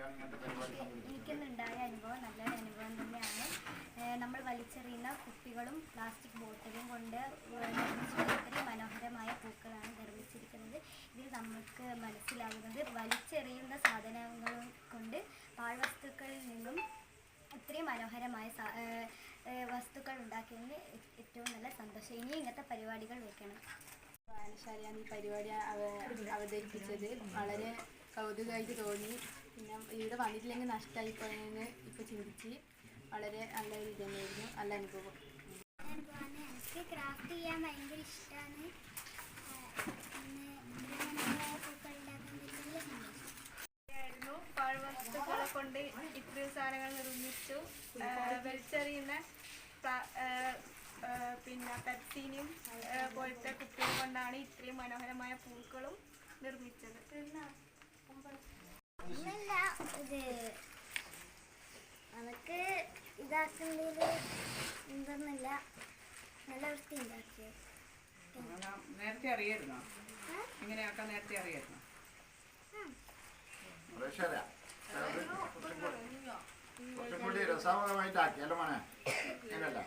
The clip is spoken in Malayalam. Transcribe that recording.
എനിക്കിന്നുണ്ടായ അനുഭവം നല്ലൊരു അനുഭവം തന്നെയാണ്. നമ്മൾ വലിച്ചെറിയുന്ന കുപ്പികളും പ്ലാസ്റ്റിക് ബോട്ടിലും കൊണ്ട് ഒത്തിരി മനോഹരമായ പൂക്കളാണ് നിർമ്മിച്ചിരിക്കുന്നത്. ഇതിൽ നമുക്ക് മനസ്സിലാകുന്നത് വലിച്ചെറിയുന്ന സാധനങ്ങൾ കൊണ്ട് പാഴ്വസ്തുക്കളിൽ നിന്നും ഇത്രയും മനോഹരമായ വസ്തുക്കൾ ഉണ്ടാക്കിയതിന് ഏറ്റവും നല്ല സന്തോഷം. ഇനി ഇങ്ങനത്തെ പരിപാടികൾ വെക്കണം. വായനശാലയാണ് ഈ പരിപാടി അവ- അവതരിപ്പിച്ചത്. വളരെ കൗതുകമായിട്ട് തോന്നി. പിന്നെ ഇവിടെ വന്നിട്ടില്ലെങ്കിൽ നഷ്ടമായി പോയെന്ന് ഇപ്പോൾ ചിന്തിച്ച് വളരെ നല്ല ഒരു തന്നെയായിരുന്നു നല്ല അനുഭവം. എനിക്ക് ക്രാഫ്റ്റ് ചെയ്യാൻ ഭയങ്കര ഇഷ്ടമാണ് പാഴ്വസ്തുക്കളെ കൊണ്ട് ഇത്രയും സാധനങ്ങൾ നിർമ്മിച്ചു. വലിച്ചെറിയുന്ന പിന്നെ പെപ്സീനും ആ, പോലത്തെ കുപ്പികൾ കൊണ്ടാണ് ഇത്രയും മനോഹരമായ പൂക്കളും നിർമ്മിച്ചത്. നമുക്ക് ഇതാക്കുന്നതിൽ എന്തൊന്നുമില്ല നല്ല വൃത്തി ഉണ്ടാക്കിയത് അങ്ങനെ നേരത്തെ അറിയായിരുന്നോ? ഇങ്ങനെയൊക്കെ നേരത്തെ അറിയായിരുന്നോ? കുറച്ചും കൂടി കൂടി അല്ല മോനെ? അങ്ങനല്ല